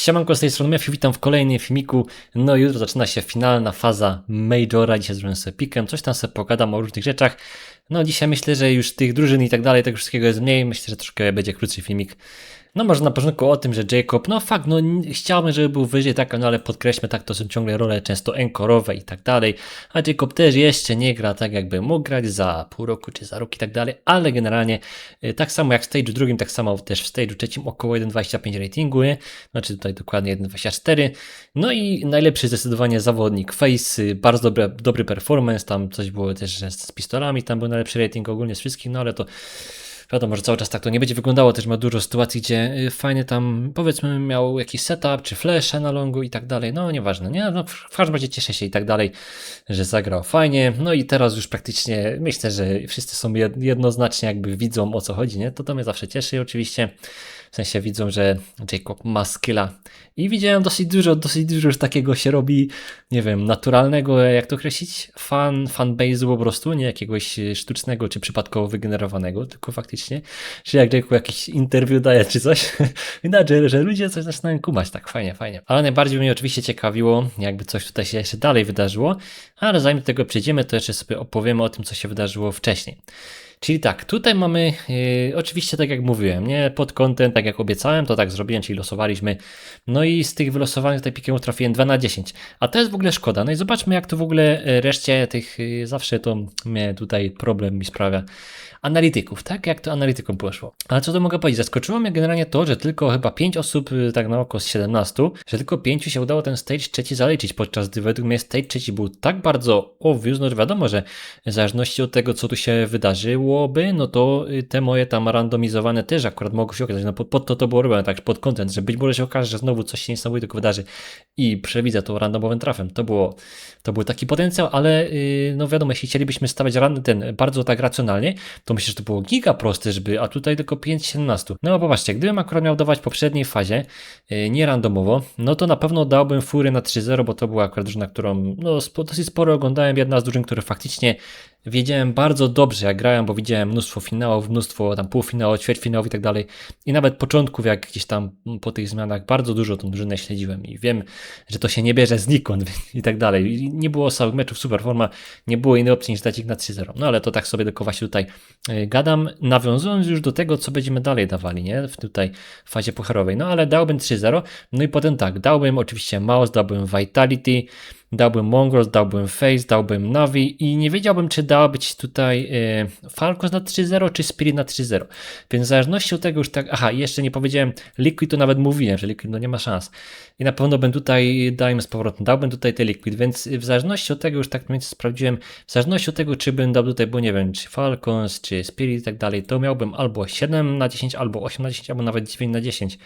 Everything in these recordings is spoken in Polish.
Siemanko z tej strony Matthew, witam w kolejnym filmiku. No jutro zaczyna się finalna faza Majora, dzisiaj zrobię sobie pikiem, coś tam sobie pogadam o różnych rzeczach. No dzisiaj myślę, że już tych drużyn i tak dalej, tego wszystkiego jest mniej, myślę, że troszkę będzie krótszy filmik. No może na początku o tym, że Jacob, no fakt, no chciałbym, żeby był wyżej, tak, no ale podkreślmy, tak, to są ciągle role często enkorowe i tak dalej, a Jacob też jeszcze nie gra tak, jakby mógł grać za pół roku czy za rok i tak dalej, ale generalnie y, tak samo jak w stage'u drugim, tak samo też w stage'u trzecim około 1.25 ratingu, znaczy tutaj dokładnie 1.24, no i najlepszy zdecydowanie zawodnik Face, y, bardzo dobry, dobry performance, tam coś było też z pistolami, tam był najlepszy rating ogólnie z wszystkich, no ale to Wiadomo, że cały czas tak to nie będzie wyglądało, też ma dużo sytuacji, gdzie y, fajny tam, powiedzmy, miał jakiś setup, czy flesze na longu i tak dalej, no nieważne, nie? No, w każdym razie cieszę się i tak dalej, że zagrał fajnie, no i teraz już praktycznie myślę, że wszyscy są jed- jednoznacznie jakby widzą o co chodzi, nie? To to mnie zawsze cieszy oczywiście, w sensie widzą, że Jacob ma skilla i widziałem dosyć dużo, dosyć dużo już takiego się robi, nie wiem, naturalnego, jak to określić, fan, fanbase'u po prostu, nie jakiegoś sztucznego czy przypadkowo wygenerowanego, tylko faktycznie, czy jak Jacob jakiś interview daje czy coś, widać, że, że ludzie coś zaczynają kumać, tak fajnie, fajnie. Ale najbardziej mnie oczywiście ciekawiło, jakby coś tutaj się jeszcze dalej wydarzyło, ale zanim do tego przejdziemy, to jeszcze sobie opowiemy o tym, co się wydarzyło wcześniej. Czyli tak, tutaj mamy, yy, oczywiście tak jak mówiłem, nie pod kątem, tak jak obiecałem, to tak zrobiłem, czyli losowaliśmy. No i z tych wylosowanych tutaj pikiemów trafiłem 2 na 10. A to jest w ogóle szkoda. No i zobaczmy, jak to w ogóle y, reszcie tych, yy, zawsze to mnie tutaj problem mi sprawia. Analityków, tak? Jak to analitykom poszło. Ale co to mogę powiedzieć? Zaskoczyło mnie generalnie to, że tylko chyba 5 osób, y, tak na oko z 17, że tylko 5 się udało ten stage trzeci zaliczyć, podczas gdy według mnie stage trzeci był tak bardzo obvious, no że wiadomo, że w zależności od tego, co tu się wydarzyłoby, no to y, te moje tam randomizowane też akurat mogą się okazać, no pod, pod to to było robione, tak, pod content, że być może się okaże, że znowu coś się niesamowitego wydarzy i przewidzę to randomowym trafem. To było, to był taki potencjał, ale yy, no wiadomo, jeśli chcielibyśmy stawiać ran, ten bardzo tak racjonalnie, to myślę, że to było giga proste, żeby, a tutaj tylko 5-17. No popatrzcie, gdybym akurat miał dawać w poprzedniej fazie, yy, nie randomowo, no to na pewno dałbym fury na 3-0, bo to była akurat drużyna, którą no, dosyć sporo oglądałem, jedna z drużyn, które faktycznie wiedziałem bardzo dobrze, jak grałem, bo widziałem mnóstwo finałów, mnóstwo tam półfinałów, ćwierćfinałów i tak dalej. I nawet początków, jak gdzieś tam po tych zmianach, bardzo dużo tą drużynę śledziłem i wiem, że to się nie bierze znikąd i tak dalej. I nie było samych meczów, super forma, nie było innej opcji niż dać ich na 3-0. No ale to tak sobie do się tutaj y, gadam, nawiązując już do tego, co będziemy dalej dawali, nie? W tutaj fazie pucharowej. No ale dałbym 3-0, no i potem tak, dałbym oczywiście Mouse, dałbym Vitality, dałbym Mongols, dałbym Face, dałbym Navi i nie wiedziałbym, czy dała być tutaj e, Falcons na 3-0, czy Spirit na 3-0. Więc w zależności od tego już tak, aha, jeszcze nie powiedziałem, Liquid to nawet mówiłem, że Liquid no nie ma szans. I na pewno bym tutaj, dajmy z powrotem, dałbym tutaj te Liquid, więc w zależności od tego już tak mniej sprawdziłem, w zależności od tego, czy bym dał tutaj, bo nie wiem, czy Falcons, czy Spirit i tak dalej, to miałbym albo 7 na 10, albo 8 na 10, albo nawet 9 na 10.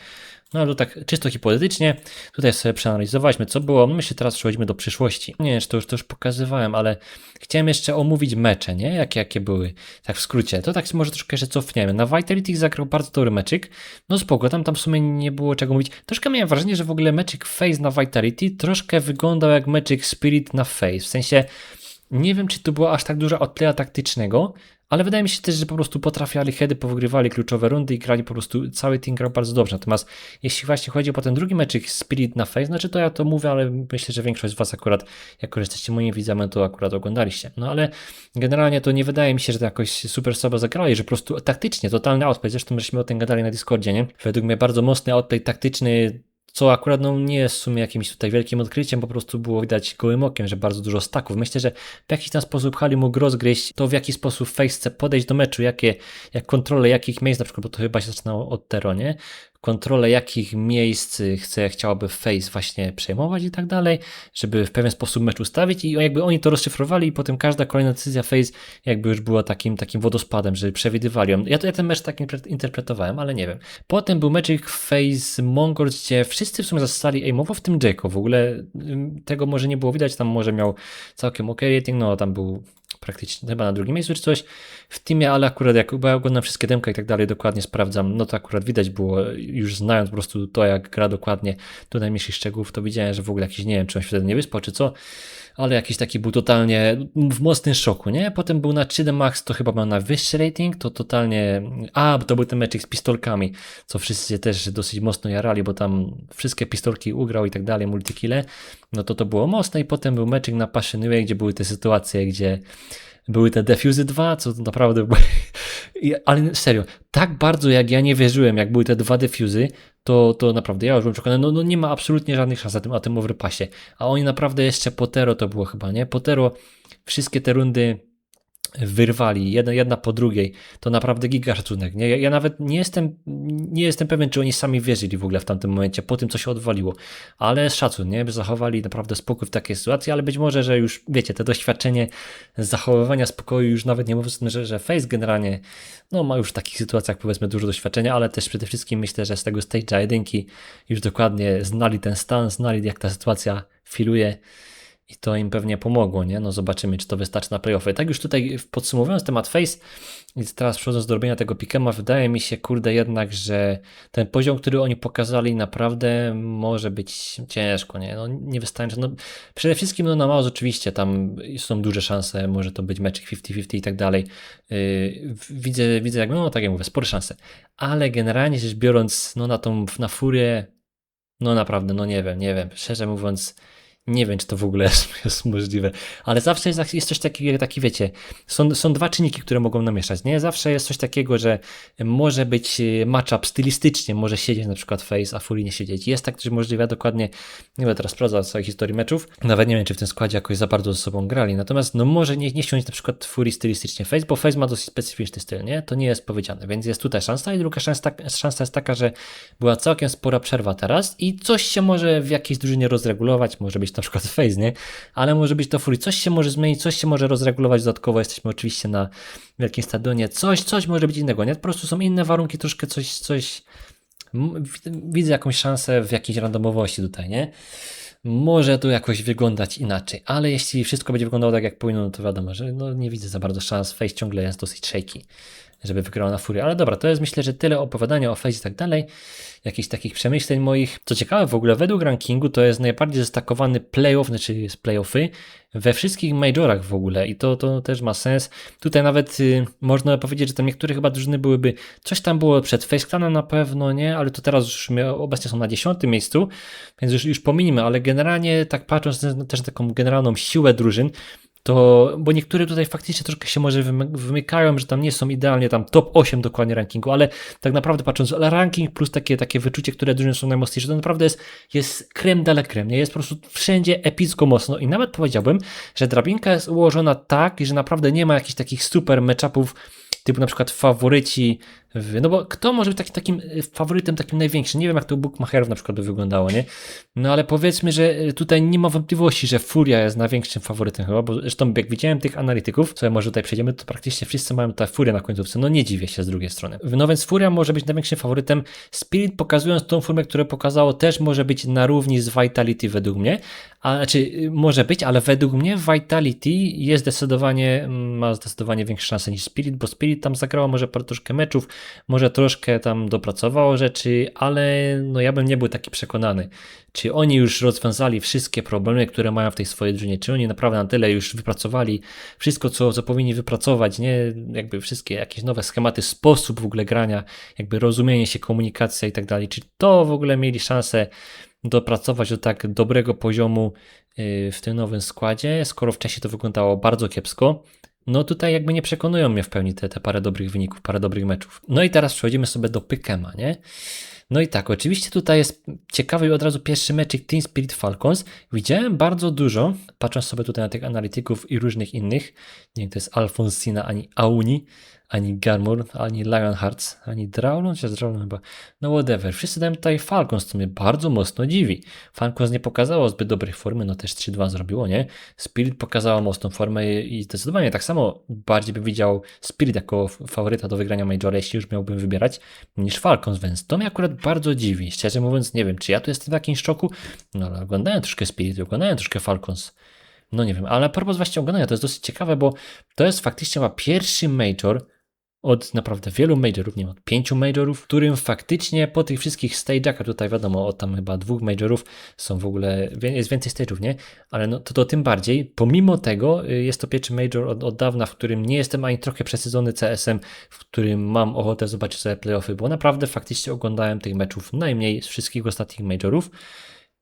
No to tak czysto hipotetycznie, tutaj sobie przeanalizowaliśmy co było, my się teraz przechodzimy do przyszłości. Nie wiem, to już, to już pokazywałem, ale chciałem jeszcze omówić mecze, nie? Jakie, jakie były, tak w skrócie. To tak może troszkę jeszcze cofniemy. Na Vitality zagrał bardzo dobry meczyk, no spoko, tam, tam w sumie nie było czego mówić. Troszkę miałem wrażenie, że w ogóle meczyk Face na Vitality troszkę wyglądał jak meczyk Spirit na Face, w sensie nie wiem, czy to była aż tak duża odpleja taktycznego, ale wydaje mi się też, że po prostu potrafiali heady, powygrywali kluczowe rundy i grali po prostu, cały team grał bardzo dobrze. Natomiast jeśli właśnie chodzi o ten drugi meczyk Spirit na face, znaczy to ja to mówię, ale myślę, że większość z Was akurat, jako że jesteście moimi widzami, to akurat oglądaliście. No ale generalnie to nie wydaje mi się, że to jakoś super słabo zagrali, że po prostu taktycznie, totalny outplay, zresztą żeśmy o tym gadali na Discordzie, nie? Według mnie bardzo mocny outplay taktyczny, co akurat no, nie jest w sumie jakimś tutaj wielkim odkryciem, po prostu było widać gołym okiem, że bardzo dużo staków. Myślę, że w jakiś tam sposób Hali mógł rozgryźć to, w jaki sposób Face chce podejść do meczu, jakie, jak kontrolę jakich miejsc, na przykład, bo to chyba się zaczynało od Tero, nie? Kontrolę jakich miejsc chce, chciałaby Face właśnie przejmować i tak dalej, żeby w pewien sposób mecz ustawić i jakby oni to rozszyfrowali i potem każda kolejna decyzja Face jakby już była takim, takim wodospadem, że przewidywali ją. Ja, ja ten mecz tak interpretowałem, ale nie wiem. Potem był meczek Face Mongols, gdzie wszyscy w sumie zasali aimowo, w tym Jacko. W ogóle tego może nie było widać, tam może miał całkiem ok rating, no tam był praktycznie chyba na drugim miejscu czy coś. w teamie, ale akurat jak bo ja oglądam wszystkie demka i tak dalej, dokładnie sprawdzam, no to akurat widać było, już znając po prostu to, jak gra dokładnie do najmniejszych szczegółów, to widziałem, że w ogóle jakiś, nie wiem, czy on się wtedy nie wyspał, czy co, ale jakiś taki był totalnie w mocnym szoku, nie? Potem był na 3D Max, to chyba miał najwyższy rating, to totalnie, a, to był ten meczek z pistolkami, co wszyscy też dosyć mocno jarali, bo tam wszystkie pistolki ugrał i tak dalej, multikile, no to to było mocne i potem był meczek na Passionway, gdzie były te sytuacje, gdzie były te Defuzy 2, co naprawdę było... Ale serio, tak bardzo jak ja nie wierzyłem, jak były te dwa Defuzy, to, to naprawdę ja już byłem przekonany, no, no nie ma absolutnie żadnych szans na tym, na tym overpassie. A oni naprawdę jeszcze Potero to było chyba, nie? Potero wszystkie te rundy wyrwali, jedna, jedna po drugiej, to naprawdę giga szacunek. Nie? Ja, ja, nawet nie jestem, nie jestem pewien, czy oni sami wierzyli w ogóle w tamtym momencie, po tym, co się odwaliło, ale szacun, nie? Zachowali naprawdę spokój w takiej sytuacji, ale być może, że już, wiecie, te doświadczenie zachowywania spokoju, już nawet nie mówiąc, że, że Face generalnie, no ma już w takich sytuacjach powiedzmy dużo doświadczenia, ale też przede wszystkim myślę, że z tego stage'a jedynki już dokładnie znali ten stan, znali jak ta sytuacja filuje, i to im pewnie pomogło, nie? No zobaczymy, czy to wystarczy na playoffy. Tak już tutaj podsumowując temat Face i teraz przechodząc do robienia tego pikema, wydaje mi się, kurde, jednak, że ten poziom, który oni pokazali, naprawdę może być ciężko, nie? No nie wystarczy. No, przede wszystkim, no na Maus oczywiście tam są duże szanse, może to być meczek 50-50 i tak dalej. Yy, widzę, widzę, jak, no tak jak mówię, spore szanse. Ale generalnie rzecz biorąc, no na tą, na furię, no naprawdę, no nie wiem, nie wiem, szczerze mówiąc, nie wiem, czy to w ogóle jest, możliwe, ale zawsze jest, jest coś takiego, taki wiecie, są, są dwa czynniki, które mogą namieszać, nie? Zawsze jest coś takiego, że może być e, matchup stylistycznie, może siedzieć na przykład Face, a Fury nie siedzieć. Jest tak też możliwe, dokładnie, nie będę teraz sprawdzał całej historii meczów, nawet nie wiem, czy w tym składzie jakoś za bardzo ze sobą grali, natomiast no może nie, nie siąść na przykład Fury stylistycznie Face, bo Face ma dosyć specyficzny styl, nie? To nie jest powiedziane, więc jest tutaj szansa i druga szansa, szansa jest taka, że była całkiem spora przerwa teraz i coś się może w jakiejś drużynie rozregulować, może być na przykład Face, nie? Ale może być to Fury. Coś się może zmienić, coś się może rozregulować dodatkowo. Jesteśmy oczywiście na wielkim stadionie. Coś, coś może być innego, nie? Po prostu są inne warunki, troszkę coś, coś. Widzę jakąś szansę w jakiejś randomowości tutaj, nie? Może to jakoś wyglądać inaczej, ale jeśli wszystko będzie wyglądało tak jak powinno, no to wiadomo, że no nie widzę za bardzo szans. Face ciągle jest dosyć shaky żeby wygrała na Fury. Ale dobra, to jest myślę, że tyle opowiadania o Face i tak dalej. Jakichś takich przemyśleń moich. Co ciekawe, w ogóle według rankingu to jest najbardziej zestakowany playoff, znaczy jest playoffy we wszystkich majorach w ogóle i to, to też ma sens. Tutaj nawet y, można powiedzieć, że tam niektóre chyba drużyny byłyby, coś tam było przed Faceclanem na pewno, nie, ale to teraz już obecnie są na dziesiątym miejscu, więc już, już pominimy, ale generalnie tak patrząc też na taką generalną siłę drużyn, to, bo niektóre tutaj faktycznie troszkę się może wymykają, że tam nie są idealnie tam top 8 dokładnie rankingu, ale tak naprawdę patrząc, ale ranking plus takie, takie wyczucie, które drużyny są najmocniejsze, to naprawdę jest, jest krem dale krem, nie? Jest po prostu wszędzie epicko mocno i nawet powiedziałbym, że drabinka jest ułożona tak, że naprawdę nie ma jakichś takich super matchupów typu na przykład faworyci, w, no bo kto może być taki, takim y, faworytem takim największym? Nie wiem jak to u Bookmacherów na przykład by wyglądało, nie? No ale powiedzmy, że y, tutaj nie ma wątpliwości, że Furia jest największym faworytem chyba, bo zresztą jak widziałem tych analityków, co może tutaj przejdziemy, to praktycznie wszyscy mają tutaj Furię na końcówce, no nie dziwię się z drugiej strony. No więc Furia może być największym faworytem, Spirit pokazując tą formę, którą pokazało też może być na równi z Vitality według mnie, a znaczy y, może być, ale według mnie Vitality jest zdecydowanie, mm, ma zdecydowanie większe szanse niż Spirit, bo Spirit tam zagrało może parę troszkę meczów, może troszkę tam dopracowało rzeczy, ale no ja bym nie był taki przekonany, czy oni już rozwiązali wszystkie problemy, które mają w tej swojej drużynie, czy oni naprawdę na tyle już wypracowali wszystko, co, co powinni wypracować, nie? Jakby wszystkie jakieś nowe schematy, sposób w ogóle grania, jakby rozumienie się, komunikacja i tak dalej, czy to w ogóle mieli szansę dopracować do tak dobrego poziomu y, w tym nowym składzie, skoro wcześniej to wyglądało bardzo kiepsko. No tutaj jakby nie przekonują mnie w pełni te, te parę dobrych wyników, parę dobrych meczów. No i teraz przechodzimy sobie do Pykema, nie? No i tak, oczywiście tutaj jest ciekawy od razu pierwszy meczek Team Spirit Falcons. Widziałem bardzo dużo, patrząc sobie tutaj na tych analityków i różnych innych, nie wiem, to jest Alfonsina ani Auni, ani Garmur, ani Lionhearts, ani Drawlon, czy Drawlon chyba, no whatever. Wszyscy dają tutaj Falcons, co mnie bardzo mocno dziwi. Falcons nie pokazało zbyt dobrej formy, no też 3-2 zrobiło, nie? Spirit pokazała mocną formę i zdecydowanie tak samo bardziej bym widział Spirit jako faworyta do wygrania Majora, jeśli już miałbym wybierać, niż Falcons, więc to mnie akurat bardzo dziwi. Szczerze mówiąc, nie wiem, czy ja tu jestem w jakimś szoku, no ale oglądałem troszkę Spirit, oglądałem troszkę Falcons. No nie wiem, ale a propos właśnie oglądania, to jest dosyć ciekawe, bo to jest faktycznie chyba pierwszy major od naprawdę wielu majorów, nie wiem, od pięciu majorów, w którym faktycznie po tych wszystkich stage'ach, a tutaj wiadomo, od tam chyba dwóch majorów są w ogóle, jest więcej stage'ów, nie? Ale no to, to tym bardziej, pomimo tego y, jest to pierwszy major od, od dawna, w którym nie jestem ani trochę przesydzony CS-em, w którym mam ochotę zobaczyć sobie playoffy, bo naprawdę faktycznie oglądałem tych meczów najmniej z wszystkich ostatnich majorów.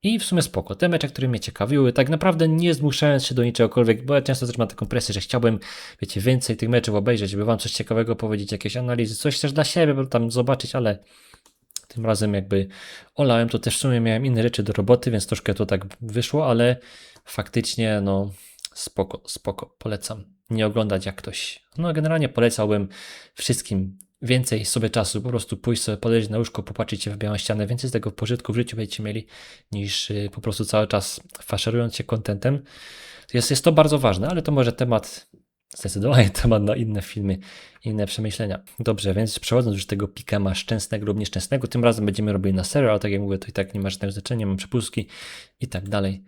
I w sumie spoko. Te mecze, które mnie ciekawiły, tak naprawdę nie zmuszając się do niczegokolwiek, bo ja często też mam taką presję, że chciałbym, wiecie, więcej tych meczów obejrzeć, żeby wam coś ciekawego powiedzieć, jakieś analizy, coś też dla siebie, bo tam zobaczyć, ale tym razem jakby olałem, to też w sumie miałem inne rzeczy do roboty, więc troszkę to tak wyszło, ale faktycznie, no spoko, spoko, polecam. Nie oglądać jak ktoś. No generalnie polecałbym wszystkim więcej sobie czasu, po prostu pójść sobie, podejść na łóżko, popatrzeć się w białą ścianę, więcej z tego pożytku w życiu będziecie mieli, niż y, po prostu cały czas faszerując się kontentem. Jest, jest to bardzo ważne, ale to może temat, zdecydowanie temat na inne filmy, inne przemyślenia. Dobrze, więc przechodząc już tego pikema szczęsnego lub nieszczęsnego, tym razem będziemy robili na serio, ale tak jak mówię, to i tak nie ma żadnego znaczenia, mam przepustki i tak dalej.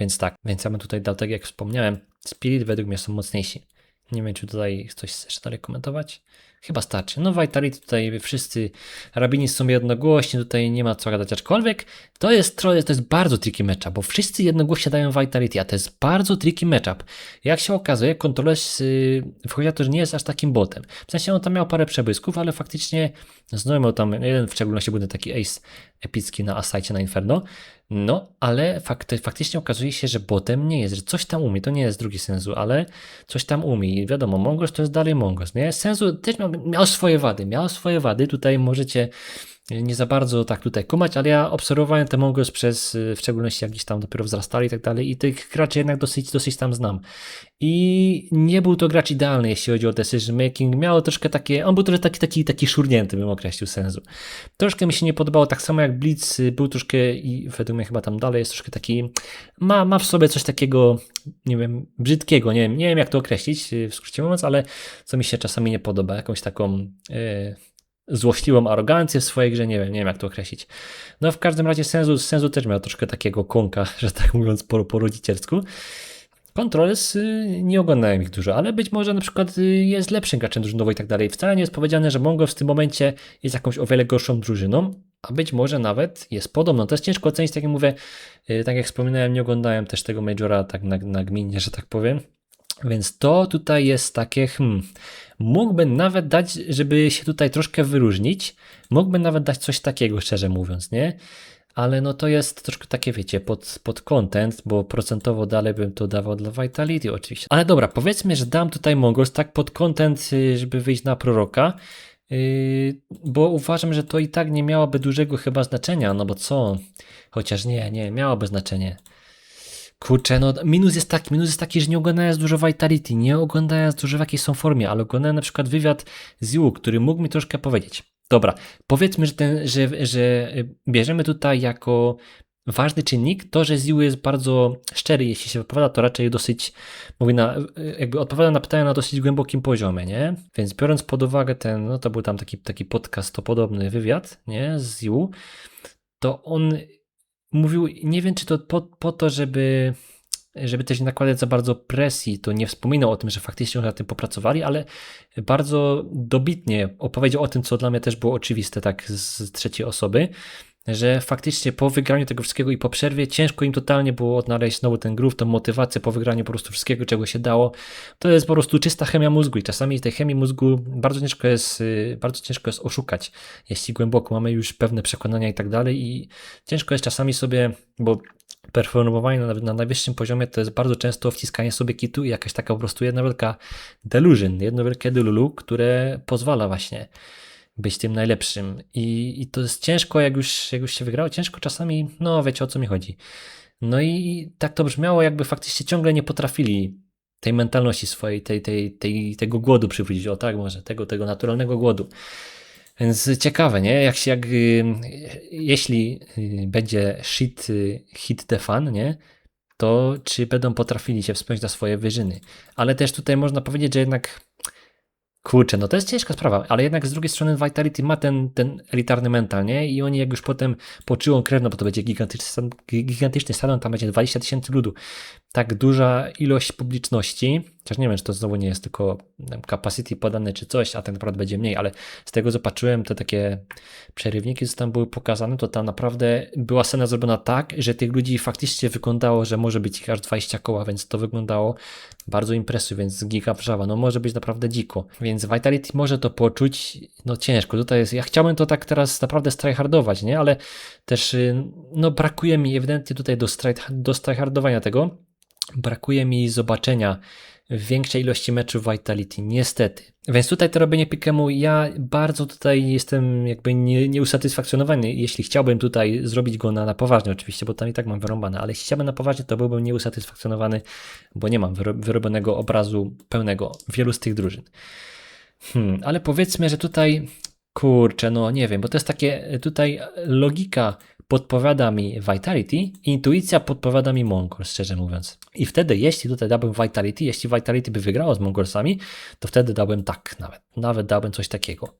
Więc tak, więc ja bym tutaj dał, tak jak wspomniałem, Spirit według mnie są mocniejsi. Nie wiem, czy tutaj coś jeszcze dalej komentować. Chyba starczy. No Vitality tutaj wszyscy rabini są jednogłośni, tutaj nie ma co gadać, aczkolwiek to jest, to jest bardzo tricky matchup, bo wszyscy jednogłośnie dają Vitality, a to jest bardzo tricky matchup. Jak się okazuje, kontroles yy, wychodzi na to, że nie jest aż takim botem. W sensie on tam miał parę przebysków, ale faktycznie znowu miał tam jeden w szczególności był taki ace epicki na Asajcie na Inferno, no, ale fakty, faktycznie okazuje się, że botem nie jest, że coś tam umie, to nie jest drugi sensu, ale coś tam umie. I wiadomo, Mongos to jest dalej Mongos, nie? Sensu też miał, miał swoje wady, miał swoje wady, tutaj możecie nie za bardzo tak tutaj kumać, ale ja obserwowałem te Mongos przez, w szczególności jak gdzieś tam dopiero wzrastali i tak dalej i tych graczy jednak dosyć, dosyć tam znam. I nie był to gracz idealny, jeśli chodzi o decision making. Miał troszkę takie, on był troszkę taki, taki, taki szurnięty, bym określił sensu. Troszkę mi się nie podobało, tak samo jak Blitz był troszkę i według mnie chyba tam dalej jest troszkę taki, ma, ma w sobie coś takiego, nie wiem, brzydkiego, nie wiem, nie wiem jak to określić, w skrócie mówiąc, ale co mi się czasami nie podoba, jakąś taką... Yy, złośliwą arogancję w swojej grze, nie wiem, nie wiem jak to określić. No w każdym razie sensu, sensu też miał troszkę takiego konka, że tak mówiąc po, po rodzicielsku. Controls y, nie oglądałem ich dużo, ale być może na przykład y, jest lepszym graczem drużynowo i tak dalej. Wcale nie jest powiedziane, że Mongols w tym momencie jest jakąś o wiele gorszą drużyną, a być może nawet jest podobną. To jest ciężko ocenić, tak jak mówię, y, tak jak wspominałem, nie oglądałem też tego Majora tak na, na że tak powiem. Więc to tutaj jest takie, hmm, mógłbym nawet dać, żeby się tutaj troszkę wyróżnić, mógłbym nawet dać coś takiego, szczerze mówiąc, nie? Ale no to jest troszkę takie, wiecie, pod, pod content, bo procentowo dalej bym to dawał dla Vitality oczywiście. Ale dobra, powiedzmy, że dam tutaj Mongols tak pod content, y, żeby wyjść na proroka, yy, bo uważam, że to i tak nie miałoby dużego chyba znaczenia, no bo co? Chociaż nie, nie, miałoby znaczenie. Kurczę, no minus jest taki, minus jest taki, że nie oglądając dużo Vitality, nie oglądając dużo w jakiej są formie, ale oglądałem na przykład wywiad z Yu, który mógł mi troszkę powiedzieć. Dobra, powiedzmy, że, ten, że, że bierzemy tutaj jako ważny czynnik to, że Ziu jest bardzo szczery, jeśli się wypowiada, to raczej dosyć, mówi na, jakby odpowiada na pytania na dosyć głębokim poziomie, nie? Więc biorąc pod uwagę ten, no to był tam taki, taki podcast, to podobny wywiad, nie, z Ziu, to on mówił, nie wiem czy to po, po to, żeby żeby też nie nakładać za bardzo presji, to nie wspominał o tym, że faktycznie na tym popracowali, ale bardzo dobitnie opowiedział o tym, co dla mnie też było oczywiste, tak z trzeciej osoby, że faktycznie po wygraniu tego wszystkiego i po przerwie ciężko im totalnie było odnaleźć znowu ten groove, tą motywację po wygraniu po prostu wszystkiego, czego się dało. To jest po prostu czysta chemia mózgu i czasami tej chemii mózgu bardzo ciężko jest, y, bardzo ciężko jest oszukać, jeśli głęboko mamy już pewne przekonania i tak dalej i ciężko jest czasami sobie, bo performowanie na, na najwyższym poziomie to jest bardzo często wciskanie sobie kitu i jakaś taka po prostu jedna wielka delusion, jedno wielkie delulu, które pozwala właśnie być tym najlepszym. I, I to jest ciężko, jak już, jak już się wygrało, ciężko czasami, no wiecie o co mi chodzi. No i tak to brzmiało, jakby faktycznie ciągle nie potrafili tej mentalności swojej, tej, tej, tej, tego głodu przywrócić. O tak, może tego, tego naturalnego głodu. Więc ciekawe, nie? Jak się, jak, jeśli będzie shit, hit the fan, nie? To czy będą potrafili się wspiąć na swoje wyżyny. Ale też tutaj można powiedzieć, że jednak Kurczę, no to jest ciężka sprawa, ale jednak z drugiej strony Vitality ma ten, ten elitarny mental, nie? I oni jak już potem poczują krew, no bo to będzie gigantyczny, gigantyczny stadion, tam będzie 20 tysięcy ludu, tak duża ilość publiczności, chociaż nie wiem, czy to znowu nie jest tylko capacity podane czy coś, a tak naprawdę będzie mniej, ale z tego zobaczyłem te takie przerywniki, co tam były pokazane, to tam naprawdę była scena zrobiona tak, że tych ludzi faktycznie wyglądało, że może być ich aż 20 koła, więc to wyglądało bardzo impresu, więc giga wrzawa, no może być naprawdę dziko, więc Vitality może to poczuć, no ciężko, tutaj jest, ja chciałbym to tak teraz naprawdę strajhardować, nie, ale też y, no brakuje mi ewidentnie tutaj do, do strajhardowania tego, brakuje mi zobaczenia większej ilości meczów Vitality, niestety. Więc tutaj to robienie pikemu, ja bardzo tutaj jestem jakby nie, nieusatysfakcjonowany. Jeśli chciałbym tutaj zrobić go na, na poważnie, oczywiście, bo tam i tak mam wyrąbane, ale jeśli chciałbym na poważnie, to byłbym nieusatysfakcjonowany, bo nie mam wyrobionego obrazu pełnego wielu z tych drużyn. Hmm, ale powiedzmy, że tutaj kurczę, no nie wiem, bo to jest takie tutaj logika podpowiada mi Vitality, intuicja podpowiada mi Mongol, szczerze mówiąc. I wtedy, jeśli tutaj dałbym Vitality, jeśli Vitality by wygrało z Mongolsami, to wtedy dałbym tak nawet, nawet dałbym coś takiego.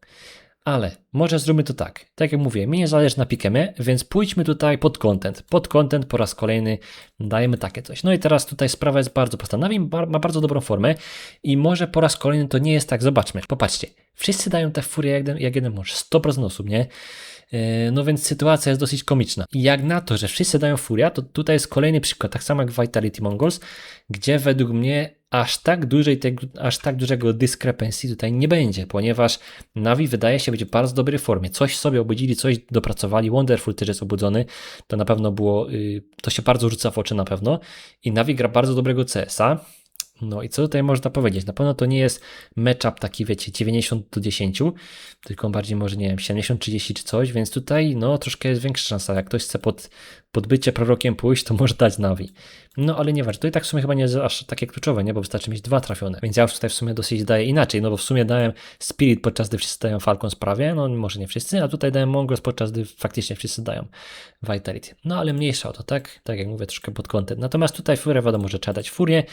Ale może zróbmy to tak. Tak jak mówię, mi nie zależy na pikemie, więc pójdźmy tutaj pod content. Pod content po raz kolejny dajemy takie coś. No i teraz tutaj sprawa jest bardzo prosta. Navi ma bardzo dobrą formę i może po raz kolejny to nie jest tak. Zobaczmy, popatrzcie. Wszyscy dają te furię jak, jak jeden mąż. 100% osób, nie? E, no więc sytuacja jest dosyć komiczna. I jak na to, że wszyscy dają furia, to tutaj jest kolejny przykład, tak samo jak Vitality Mongols, gdzie według mnie aż tak, dużej tego, aż tak dużego dyskrepencji tutaj nie będzie, ponieważ Navi wydaje się być w bardzo dobrej formie. Coś sobie obudzili, coś dopracowali. Wonderful też jest obudzony. To na pewno było, y, to się bardzo rzuca w oczy na pewno. I Navi gra bardzo dobrego CS-a. No i co tutaj można powiedzieć? Na pewno to nie jest matchup taki, wiecie, 90 do 10, tylko bardziej może, nie wiem, 70-30 czy coś, więc tutaj no troszkę jest większa szansa. Jak ktoś chce pod, pod bycie prorokiem pójść, to może dać Navi. No ale nieważne, to i tak w sumie chyba nie jest aż takie kluczowe, nie? Bo wystarczy mieć dwa trafione. Więc ja już tutaj w sumie dosyć daję inaczej, no bo w sumie dałem Spirit podczas gdy wszyscy dają Falcon sprawie, no może nie wszyscy, a tutaj dałem Mongols podczas gdy faktycznie wszyscy dają Vitality. No ale mniejsza o to, tak? Tak jak mówię, troszkę pod kątem. Natomiast tutaj Furię wiadomo, że trzeba dać Furię.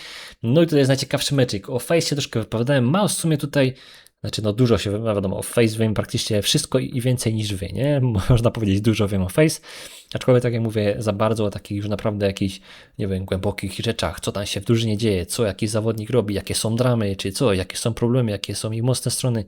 No i tutaj jest najciekawszy meczyk. O Face troszkę wypowiadałem, ma w sumie tutaj znaczy, no dużo się, no wiadomo, o Face wiem praktycznie wszystko i więcej niż wy, nie? Można powiedzieć, dużo wiem o Face, aczkolwiek tak jak mówię, za bardzo o takich już naprawdę jakichś, nie wiem, głębokich rzeczach, co tam się w drużynie dzieje, co jakiś zawodnik robi, jakie są dramy, czy co, jakie są problemy, jakie są ich mocne strony,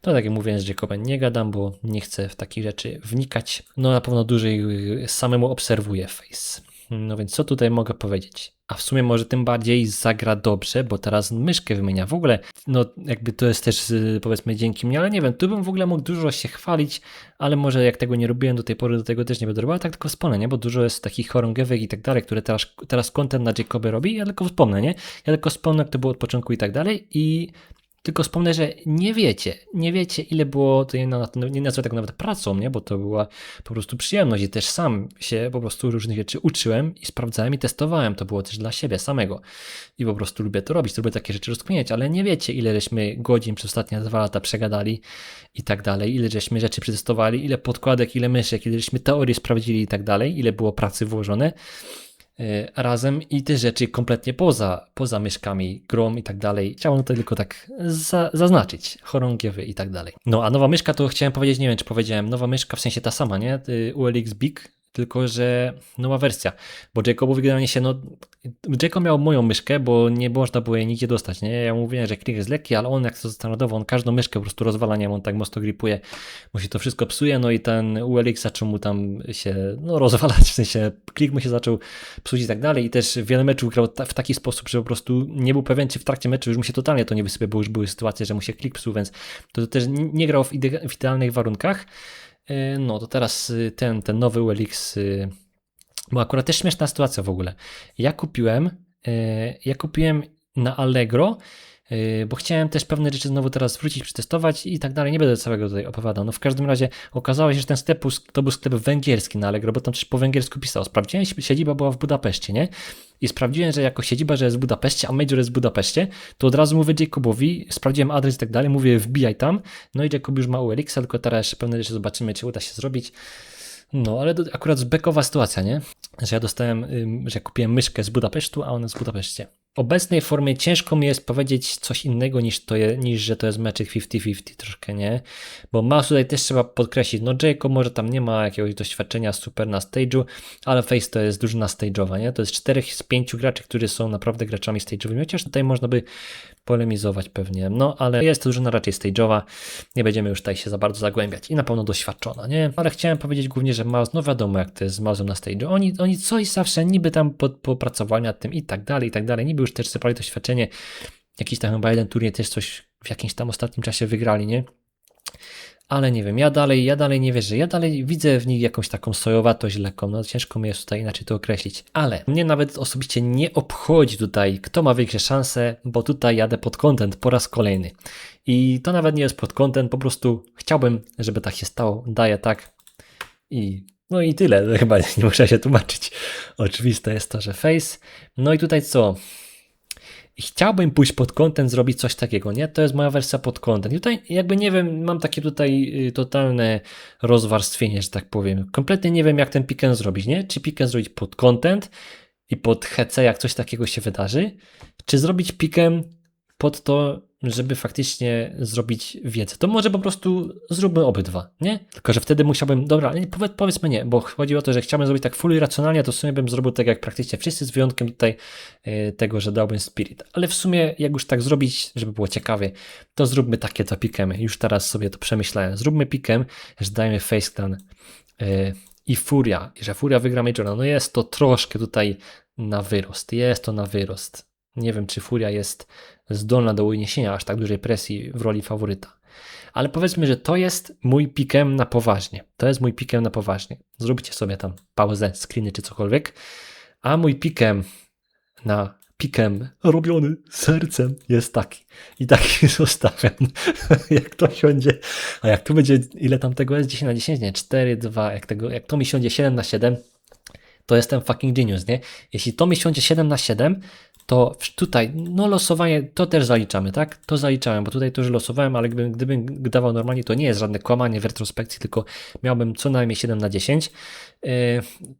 to tak jak mówię, z Jacobem nie gadam, bo nie chcę w takie rzeczy wnikać. No na pewno dłużej samemu obserwuję Face. No więc co tutaj mogę powiedzieć? A w sumie może tym bardziej zagra dobrze, bo teraz myszkę wymienia. W ogóle, no jakby to jest też y, powiedzmy dzięki mnie, ale nie wiem, tu bym w ogóle mógł dużo się chwalić, ale może jak tego nie robiłem do tej pory, do tego też nie będę robił, ale tak tylko wspomnę, nie? Bo dużo jest takich chorągiewek i tak dalej, które teraz, teraz content na Jacobie robi, ja tylko wspomnę, nie? Ja tylko wspomnę, jak to było od początku i tak dalej i tylko wspomnę, że nie wiecie, nie wiecie ile było, to nie, nie nazwę nawet pracą, nie? bo to była po prostu przyjemność i też sam się po prostu różnych rzeczy uczyłem i sprawdzałem i testowałem, to było też dla siebie samego. I po prostu lubię to robić, lubię takie rzeczy rozkminiać, ale nie wiecie ile żeśmy godzin przez ostatnie dwa lata przegadali i tak dalej, ile żeśmy rzeczy przetestowali, ile podkładek, ile myszek, ile żeśmy teorii sprawdzili i tak dalej, ile było pracy włożone razem i te rzeczy kompletnie poza, poza myszkami, grom i tak dalej. Chciałem tutaj tylko tak za, zaznaczyć, chorągiewy i tak dalej. No a nowa myszka to chciałem powiedzieć, nie wiem czy powiedziałem, nowa myszka w sensie ta sama, nie? ULX Big, tylko że nowa wersja, bo Jacobowi generalnie się, no Jacob miał moją myszkę, bo nie można było jej nigdzie dostać, nie? Ja mówiłem, że klik jest lekki, ale on jak to standardowo, on każdą myszkę po prostu rozwala, nie? On tak mocno gripuje, mu się to wszystko psuje, no i ten ULX zaczął mu tam się, no rozwalać, w sensie klik mu się zaczął psuć i tak dalej i też wiele meczów grał w taki sposób, że po prostu nie był pewien, czy w trakcie meczu już mu się totalnie to nie wysypie, bo już były sytuacje, że mu się klik psuł, więc to też nie grał w, ide w idealnych warunkach, no to teraz y, ten, ten nowy ULX, y, bo akurat też śmieszna sytuacja w ogóle. Ja kupiłem, e, ja kupiłem na Allegro bo chciałem też pewne rzeczy znowu teraz wrócić, przetestować i tak dalej. Nie będę całego tutaj opowiadał. No w każdym razie okazało się, że ten sklep to był sklep węgierski na Allegro, bo tam coś po węgiersku pisał. Sprawdziłem, siedziba była w Budapeszcie, nie? I sprawdziłem, że jako siedziba, że jest w Budapeszcie, a major jest w Budapeszcie, to od razu mówię Jacobowi, sprawdziłem adres i tak dalej, mówię wbijaj tam, no i Jacob już ma ULX, tylko teraz jeszcze pewne rzeczy zobaczymy, czy uda się zrobić. No, ale akurat zbekowa sytuacja, nie? Że ja dostałem, że kupiłem myszkę z Budapesztu, a ona z Budapeszcie. Obecnej formie ciężko mi jest powiedzieć coś innego niż, to je, niż że to jest meczyk 50-50 troszkę, nie? Bo Mouse tutaj też trzeba podkreślić, no Jacob może tam nie ma jakiegoś doświadczenia super na stage'u, ale Face to jest drużyna stage'owa, nie? To jest czterech z pięciu graczy, którzy są naprawdę graczami stage'owymi, chociaż tutaj można by polemizować pewnie, no ale jest to drużyna raczej stage'owa, nie będziemy już tutaj się za bardzo zagłębiać i na pewno doświadczona, nie? Ale chciałem powiedzieć głównie, że Mouse, no wiadomo jak to jest z Mouse'em na stage'u, oni, oni coś zawsze niby tam popracowali nad tym i tak dalej, i tak dalej, niby już też zebrali doświadczenie, jakiś tam chyba jeden turniej też coś w jakimś tam ostatnim czasie wygrali, nie? Ale nie wiem, ja dalej, ja dalej nie wierzę. Ja dalej widzę w nich jakąś taką sojowatość lekką. No ciężko mi jest tutaj inaczej to określić. Ale mnie nawet osobiście nie obchodzi tutaj, kto ma większe szanse, bo tutaj jadę pod content po raz kolejny. I to nawet nie jest pod content, po prostu chciałbym, żeby tak się stało. Daję tak i no i tyle. Chyba nie muszę się tłumaczyć. Oczywiste jest to, że face. No i tutaj co? Chciałbym pójść pod content, zrobić coś takiego, nie? To jest moja wersja pod content. I tutaj jakby nie wiem, mam takie tutaj y, totalne rozwarstwienie, że tak powiem. Kompletnie nie wiem, jak ten piken zrobić, nie? Czy piken zrobić pod content i pod hece, jak coś takiego się wydarzy, czy zrobić pikem pod to, żeby faktycznie zrobić wiedzę. To może po prostu zróbmy obydwa, nie? Tylko, że wtedy musiałbym, dobra, powiedzmy nie, bo chodzi o to, że chciałbym zrobić tak fully racjonalnie, to w sumie bym zrobił tak jak praktycznie wszyscy, z wyjątkiem tutaj yy, tego, że dałbym spirit. Ale w sumie, jak już tak zrobić, żeby było ciekawie, to zróbmy takie to pikemy. Już teraz sobie to przemyślałem. Zróbmy pikem, że dajmy face clan yy, i Furia, i że Furia wygra Majora. No jest to troszkę tutaj na wyrost, jest to na wyrost. Nie wiem, czy Furia jest zdolna do uniesienia aż tak dużej presji w roli faworyta. Ale powiedzmy, że to jest mój pikem na poważnie. To jest mój pikem na poważnie. Zróbcie sobie tam pauzę, screeny czy cokolwiek. A mój pikem na pikem robiony sercem jest taki. I taki zostawiam. jak to siądzie. A jak tu będzie, ile tam tego jest? 10 na 10? Nie, 4, 2. Jak, tego, jak to mi siądzie 7 na 7, to jestem fucking genius, nie? Jeśli to mi siądzie 7 na 7, to tutaj, no losowanie, to też zaliczamy, tak? To zaliczałem, bo tutaj to już losowałem, ale gdybym, gdybym dawał normalnie, to nie jest żadne kłamanie w retrospekcji, tylko miałbym co najmniej 7 na 10, yy,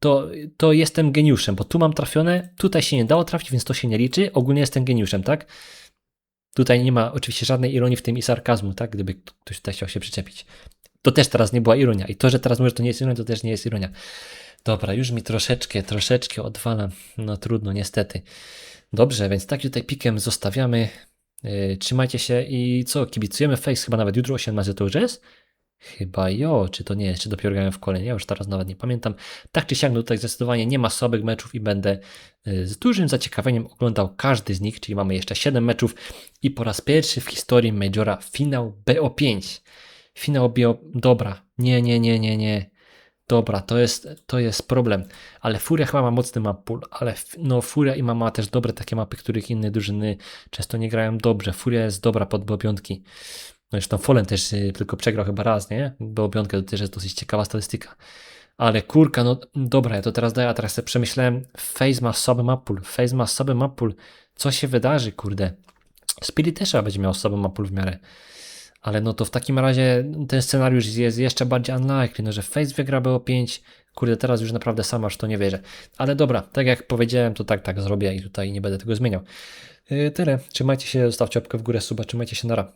to, to jestem geniuszem, bo tu mam trafione, tutaj się nie dało trafić, więc to się nie liczy, ogólnie jestem geniuszem, tak? Tutaj nie ma oczywiście żadnej ironii w tym i sarkazmu, tak? Gdyby ktoś tutaj chciał się przyczepić. To też teraz nie była ironia. I to, że teraz mówię, że to nie jest ironia, to też nie jest ironia. Dobra, już mi troszeczkę, troszeczkę odwala. No trudno, niestety. Dobrze, więc tak tutaj pikiem zostawiamy. Yy, trzymajcie się i co, kibicujemy face chyba nawet jutro 18 to już jest? Chyba jo, czy to nie jest, czy dopiero grałem w kolejnie, ja już teraz nawet nie pamiętam. Tak czy siak, no tutaj zdecydowanie nie ma słabych meczów i będę yy, z dużym zaciekawieniem oglądał każdy z nich, czyli mamy jeszcze 7 meczów i po raz pierwszy w historii Majora finał BO5. Finał BO... Dobra, nie, nie, nie, nie, nie. Dobra, to jest, to jest problem. Ale Furia chyba ma mocny map pool, ale no Furia i ma też dobre takie mapy, których inne drużyny często nie grają dobrze. Furia jest dobra pod B5. No zresztą Fallen też y, tylko przegrał chyba raz, nie? B5 to też jest dosyć ciekawa statystyka. Ale kurka, no dobra, ja to teraz daję, a teraz sobie przemyślałem, Face ma słaby map pool, Face ma słaby map pool. Co się wydarzy, kurde? Spirit też będzie miał słaby map pool w miarę. Ale no to w takim razie ten scenariusz jest jeszcze bardziej unlikely, no że Face wygra BO5, kurde teraz już naprawdę sam aż to nie wierzę. Ale dobra, tak jak powiedziałem, to tak, tak zrobię i tutaj nie będę tego zmieniał. Yy, tyle, trzymajcie się, zostawcie łapkę w górę, suba, trzymajcie się, nara.